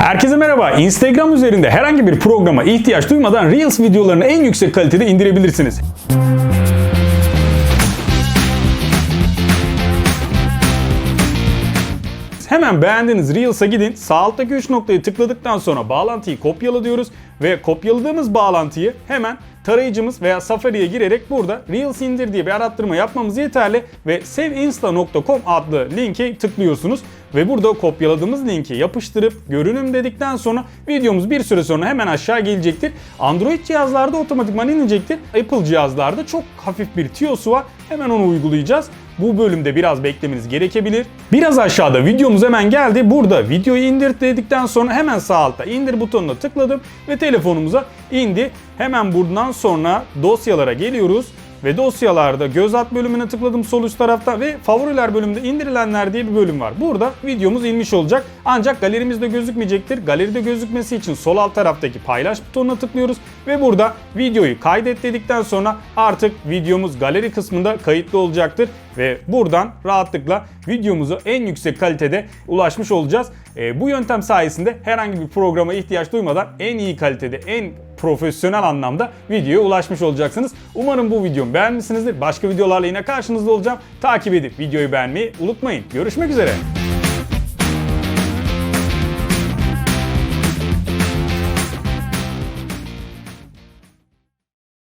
Herkese merhaba. Instagram üzerinde herhangi bir programa ihtiyaç duymadan Reels videolarını en yüksek kalitede indirebilirsiniz. Hemen beğendiğiniz Reels'a gidin. Sağ alttaki 3 noktayı tıkladıktan sonra bağlantıyı kopyala diyoruz. Ve kopyaladığımız bağlantıyı hemen tarayıcımız veya Safari'ye girerek burada Reels indir diye bir arattırma yapmamız yeterli. Ve saveinsta.com adlı linke tıklıyorsunuz. Ve burada kopyaladığımız linki yapıştırıp görünüm dedikten sonra videomuz bir süre sonra hemen aşağı gelecektir. Android cihazlarda otomatikman inecektir. Apple cihazlarda çok hafif bir tiyosu var. Hemen onu uygulayacağız. Bu bölümde biraz beklemeniz gerekebilir. Biraz aşağıda videomuz hemen geldi. Burada videoyu indir dedikten sonra hemen sağ altta indir butonuna tıkladım ve telefonumuza indi. Hemen buradan sonra dosyalara geliyoruz ve dosyalarda göz at bölümüne tıkladım sol üst tarafta ve favoriler bölümünde indirilenler diye bir bölüm var. Burada videomuz inmiş olacak ancak galerimizde gözükmeyecektir. Galeride gözükmesi için sol alt taraftaki paylaş butonuna tıklıyoruz ve burada videoyu kaydet dedikten sonra artık videomuz galeri kısmında kayıtlı olacaktır ve buradan rahatlıkla videomuzu en yüksek kalitede ulaşmış olacağız. E, bu yöntem sayesinde herhangi bir programa ihtiyaç duymadan en iyi kalitede, en profesyonel anlamda videoya ulaşmış olacaksınız. Umarım bu videomu beğenmişsinizdir. Başka videolarla yine karşınızda olacağım. Takip edip videoyu beğenmeyi unutmayın. Görüşmek üzere.